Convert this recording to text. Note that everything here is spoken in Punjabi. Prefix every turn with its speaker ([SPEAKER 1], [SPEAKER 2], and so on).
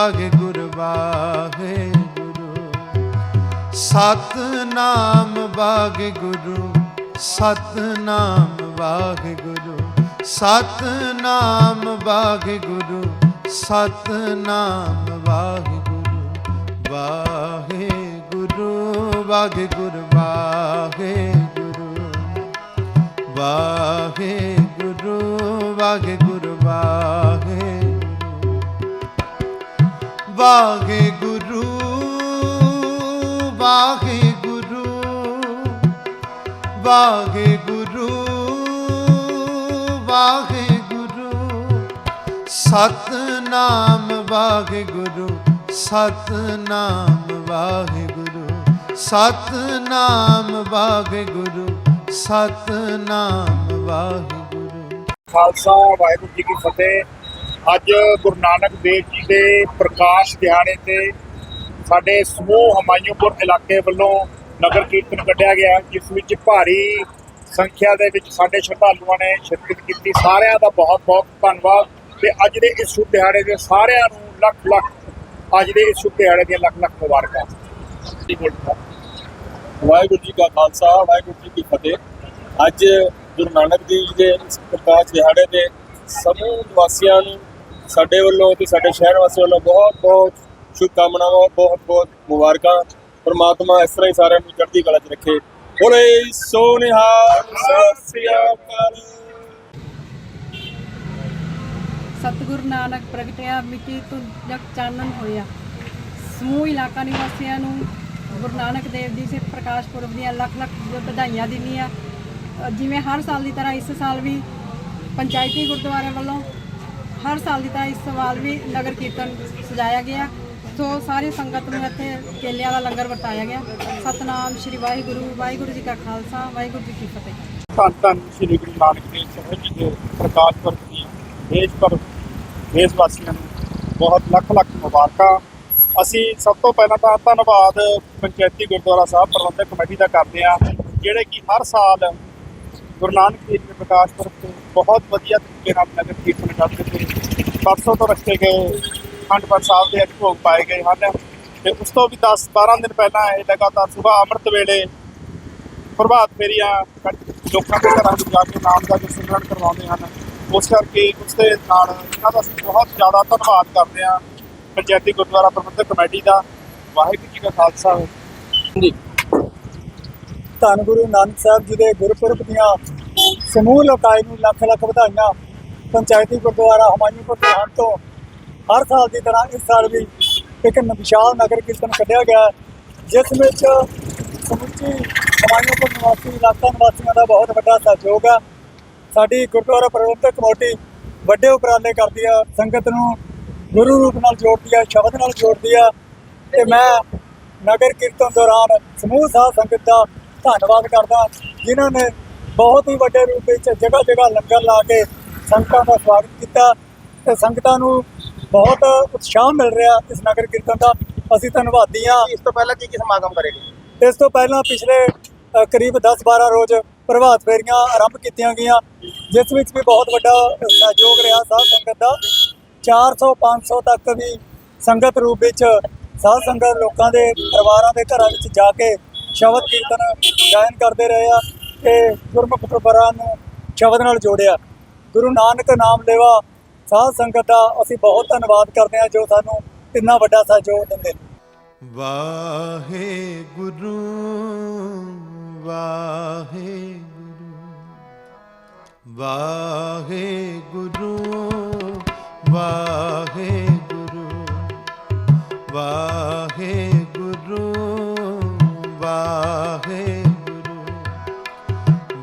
[SPEAKER 1] ਵਾਹਿਗੁਰੂ ਵਾਹਿਗੁਰੂ ਸਤਨਾਮ ਵਾਹਿਗੁਰੂ ਸਤਨਾਮ ਵਾਹਿਗੁਰੂ ਸਤਨਾਮ ਵਾਹਿਗੁਰੂ ਸਤਨਾਮ ਵਾਹਿਗੁਰੂ ਵਾਹਿਗੁਰੂ ਵਾਹਿਗੁਰੂ ਵਾਹਿਗੁਰੂ ਵਾਗੇ ਗੁਰੂ ਵਾਗੇ ਗੁਰੂ ਵਾਗੇ ਗੁਰੂ ਵਾਗੇ ਗੁਰੂ। ਸਤਨਾਮ ਵਾਗੇ ਗੁਰੂ, ਸਤਨਾਮ ਵਾਗੇ ਗੁਰੂ। ਸਤਨਾਮ ਵਾਗੇ ਗੁਰੂ, ਸਤਨਾਮ ਵਾਗੇ ਗੁਰੂ।
[SPEAKER 2] ਖਾਲਸਾ, ਵਾਹਿਗੁਰੂ ਜੀ ਕੀ ਫਤਿਹ। ਅੱਜ ਗੁਰੂ ਨਾਨਕ ਦੇਵ ਜੀ ਦੇ ਪ੍ਰਕਾਸ਼ ਦਿਹਾੜੇ ਤੇ ਸਾਡੇ ਸਮੂਹ ਹਮਾਇੂਪੁਰ ਇਲਾਕੇ ਵੱਲੋਂ ਨਗਰ ਕੀਰਤਨ ਕੱਢਿਆ ਗਿਆ ਜਿਸ ਵਿੱਚ ਭਾਰੀ ਸੰਖਿਆ ਦੇ ਵਿੱਚ ਸਾਡੇ ਸ਼ਰਧਾਲੂਆਂ ਨੇ ਸ਼ਿਰਕਤ ਕੀਤੀ। ਸਾਰਿਆਂ ਦਾ ਬਹੁਤ ਬਹੁਤ ਧੰਨਵਾਦ ਤੇ ਅੱਜ ਦੇ ਇਸ ਸ਼ੁਭ ਦਿਹਾੜੇ ਦੇ ਸਾਰਿਆਂ ਨੂੰ ਲੱਖ ਲੱਖ ਅੱਜ ਦੇ ਇਸ ਸ਼ੁਭ ਦਿਹਾੜੇ ਦੀਆਂ ਲੱਖ ਲੱਖ ਮੁਬਾਰਕਾਂ। ਜੀ ਬੋਲਦਾ
[SPEAKER 3] ਵਾਹਿਗੁਰੂ ਜੀ ਕਾ ਖਾਲਸਾ, ਵਾਹਿਗੁਰੂ ਜੀ ਕੀ ਫਤਿਹ। ਅੱਜ ਗੁਰੂ ਨਾਨਕ ਦੇਵ ਜੀ ਦੇ ਪ੍ਰਕਾਸ਼ ਦਿਹਾੜੇ ਤੇ ਸਮੂਹ ਨਿਵਾਸੀਆਂ ਨੂੰ ਸਾਡੇ ਵੱਲੋਂ ਤੇ ਸਾਡੇ ਸ਼ਹਿਰ ਵਾਸੀਆਂ ਵੱਲੋਂ ਬਹੁਤ ਬਹੁਤ ਸ਼ੁਭਕਾਮਨਾਵਾਂ, ਬਹੁਤ ਬਹੁਤ ਮੁਬਾਰਕਾਂ। ਪਰਮਾਤਮਾ ਇਸ ਤਰ੍ਹਾਂ ਹੀ ਸਾਰਿਆਂ ਨੂੰ ਚੜ੍ਹਦੀ ਕਲਾ 'ਚ ਰੱਖੇ। ਬੋਲੇ, ਸੋਨਿਹਾਲ, ਸਤਿ ਸ੍ਰੀ ਅਕਾਲ।
[SPEAKER 4] ਸਤਿਗੁਰੂ ਨਾਨਕ ਪ੍ਰਗਟਿਆ, ਮਿੱਟੀ ਤੋਂ ਜਗ ਚਾਨਣ ਹੋਇਆ। ਸਮੂਹ ਇਲਾਕਾ ਨਿਵਾਸੀਆਂ ਨੂੰ ਗੁਰੂ ਨਾਨਕ ਦੇਵ ਜੀ ਦੇ ਪ੍ਰਕਾਸ਼ ਪੁਰਬ ਦੀਆਂ ਲੱਖ ਲੱਖ ਵਧਾਈਆਂ ਦਿੰਦੀਆਂ। ਆ ਜਿਵੇਂ ਹਰ ਸਾਲ ਦੀ ਤਰ੍ਹਾਂ ਇਸ ਸਾਲ ਵੀ ਪੰਚਾਇਤੀ ਗੁਰਦੁਆਰੇ ਵੱਲੋਂ ਹਰ ਸਾਲ ਦੀ ਤਰ੍ਹਾਂ ਇਸ ਸਾਲ ਵੀ ਨਗਰ ਕੀਰਤਨ ਸਜਾਇਆ ਗਿਆ। ਸੋ ਸਾਰੀ ਸੰਗਤ ਨੂੰ ਇੱਥੇ ਕੇਲਿਆਂ ਦਾ ਲੰਗਰ ਵਰਤਾਇਆ ਗਿਆ। ਸਤਨਾਮ ਸ੍ਰੀ ਵਾਹਿਗੁਰੂ ਵਾਹਿਗੁਰੂ ਜੀ ਕਾ ਖਾਲਸਾ, ਵਾਹਿਗੁਰੂ ਜੀ ਕੀ ਫਤਿਹ।
[SPEAKER 2] ਧੰਨ ਧੰਨ ਸ੍ਰੀ ਗੁਰੂ ਨਾਨਕ ਦੇਵ ਸਾਹਿਬ ਜੀ ਦੇ ਪ੍ਰਕਾਸ਼ ਪੁਰਬ ਦੀਆਂ ਦੇਸ਼ ਭਰ ਦੇਸ਼ ਵਾਸੀਆਂ ਨੂੰ ਬਹੁਤ ਲੱਖ ਲੱਖ ਮੁਬਾਰਕਾਂ। ਅਸੀਂ ਸਭ ਤੋਂ ਪਹਿਲਾਂ ਤਾਂ ਧੰਨਵਾਦ ਪੰਚਾਇਤੀ ਗੁਰਦੁਆਰਾ ਸਾਹਿਬ ਪ੍ਰਬੰਧਕ ਕਮੇਟੀ ਦਾ ਕਰਦੇ ਹਾਂ, ਜਿਹੜੇ ਕਿ ਹਰ ਸਾਲ ਗੁਰੂ ਨਾਨਕ ਦੇਵ ਜੀ ਦੇ ਪ੍ਰਕਾਸ਼ ਪੁਰਬ ਤੇ ਬਹੁਤ ਵਧੀਆ ਤਰੀਕੇ ਨਾਲ ਨਗਰ ਕੀਰਤਨ ਕਰਦੇ ਤੇ ਪਰਸੋਂ ਤੋਂ ਰੱਖੇ ਗਏ ਅਖੰਡ ਪਾਠ ਸਾਹਿਬ ਦੇ ਅੱਜ ਭੋਗ ਪਾਏ ਗਏ ਹਨ ਤੇ ਉਸ ਤੋਂ ਵੀ 10 12 ਦਿਨ ਪਹਿਲਾਂ ਇਹ ਲਗਾਤਾਰ ਸਵੇਰ ਅੰਮ੍ਰਿਤ ਵੇਲੇ ਪ੍ਰਭਾਤ ਫੇਰੀਆਂ ਲੋਕਾਂ ਦੇ ਘਰਾਂ ਵਿੱਚ ਜਾ ਕੇ ਨਾਮ ਦਾ ਸਿਮਰਨ ਕਰਵਾਉਂਦੇ ਹਨ, ਉਸ ਕਰਕੇ ਉਸ ਦੇ ਨਾਲ ਇਹਨਾਂ ਦਾ ਅਸੀਂ ਬਹੁਤ ਜ਼ਿਆਦਾ ਧੰਨਵਾਦ ਕਰਦੇ ਹਾਂ। ਪੰਚਾਇਤੀ ਗੁਰਦੁਆਰਾ ਪ੍ਰਬੰਧਕ ਕਮੇਟੀ ਦਾ, ਵਾਹਿਗੁਰੂ ਜੀ ਕਾ ਖਾਲਸਾ।
[SPEAKER 5] ਧੰਨ ਗੁਰੂ ਨਾਨਕ ਸਾਹਿਬ ਜੀ ਦੇ ਗੁਰਪੁਰਬ ਦੀਆਂ ਸਮੂਹ ਲੋਕਾਈ ਨੂੰ ਲੱਖ ਲੱਖ ਵਧਾਈਆਂ। ਪੰਚਾਇਤੀ ਗੁਰਦੁਆਰਾ ਹਮਾਇੂਪੁਰ ਤੋਂ ਤੋਂ ਹਰ ਸਾਲ ਦੀ ਤਰ੍ਹਾਂ ਇਸ ਸਾਲ ਵੀ ਇੱਕ ਵਿਸ਼ਾਲ ਨਗਰ ਕੀਰਤਨ ਕੱਢਿਆ ਗਿਆ ਹੈ, ਜਿਸ ਵਿੱਚ ਸਮੁੱਚੀ ਹਮਾਇੂਪੁਰ ਨਿਵਾਸੀ ਇਲਾਕਾ ਨਿਵਾਸੀਆਂ ਦਾ ਬਹੁਤ ਵੱਡਾ ਸਹਿਯੋਗ ਹੈ। ਸਾਡੀ ਗੁਰਦੁਆਰਾ ਪ੍ਰਬੰਧਕ ਕਮੇਟੀ ਵੱਡੇ ਉਪਰਾਲੇ ਕਰਦੀ ਆ ਸੰਗਤ ਨੂੰ ਗੁਰੂ ਰੂਪ ਨਾਲ ਜੋੜਦੀ ਆ ਸ਼ਬਦ ਨਾਲ ਜੋੜਦੀ ਆ ਤੇ ਮੈਂ ਨਗਰ ਕੀਰਤਨ ਦੌਰਾਨ ਸਮੂਹ ਸਾਧ ਸੰਗਤ ਦਾ ਧੰਨਵਾਦ ਕਰਦਾ। ਜਿਨ੍ਹਾਂ ਨੇ ਬਹੁਤ ਹੀ ਵੱਡੇ ਰੂਪ ਵਿੱਚ ਜਗ੍ਹਾ ਜਗ੍ਹਾ ਲੰਗਰ ਲਾ ਕੇ ਸੰਗਤਾਂ ਦਾ ਸਵਾਗਤ ਕੀਤਾ ਤੇ ਸੰਗਤਾਂ ਨੂੰ ਬਹੁਤ ਉਤਸ਼ਾਹ ਮਿਲ ਰਿਹਾ ਇਸ ਨਗਰ ਕੀਰਤਨ ਦਾ। ਅਸੀਂ ਧੰਨਵਾਦੀ ਹਾਂ।
[SPEAKER 2] ਇਸ ਤੋਂ ਪਹਿਲਾਂ ਕੀ ਕੀ ਸਮਾਗਮ ਕਰੇਗੀ
[SPEAKER 5] ਇਸ ਤੋਂ ਪਹਿਲਾਂ ਪਿਛਲੇ ਕਰੀਬ 10-12 ਰੋਜ਼ ਪ੍ਰਭਾਤ ਫੇਰੀਆਂ ਆਰੰਭ ਕੀਤੀਆਂ ਗਈਆਂ ਜਿਸ ਵਿੱਚ ਵੀ ਬਹੁਤ ਵੱਡਾ ਸਹਿਯੋਗ ਰਿਹਾ ਸਾਧ ਸੰਗਤ ਦਾ। 400-500 ਤੱਕ ਵੀ ਸੰਗਤ ਰੂਪ ਵਿੱਚ ਸਾਧ ਸੰਗਤ ਲੋਕਾਂ ਦੇ ਪਰਿਵਾਰਾਂ ਦੇ ਘਰਾਂ ਵਿੱਚ ਜਾ ਕੇ ਸ਼ਬਦ ਕੀਰਤਨ ਗਾਇਨ ਕਰਦੇ ਰਹੇ ਆ ਤੇ ਗੁਰਮੁਖ ਪਰੰਪਰਾ ਨੂੰ ਸ਼ਬਦ ਨਾਲ ਜੋੜਿਆ। ਗੁਰੂ ਨਾਨਕ ਨਾਮ ਲੈਵਾ ਸਾਧ ਸੰਗਤ ਦਾ ਅਸੀਂ ਬਹੁਤ ਧੰਨਵਾਦ ਕਰਦੇ ਹਾਂ ਜੋ ਸਾਨੂੰ ਇੰਨਾ ਵੱਡਾ ਸਹਿਯੋਗ ਦਿੰਦੇ ਨੇ।
[SPEAKER 1] ਵਾਹਿਗੁਰੂ ਵਾਹਿਗੁਰੂ ਵਾਹਿਗੁਰੂ ਵਾਹਿਗੁਰੂ।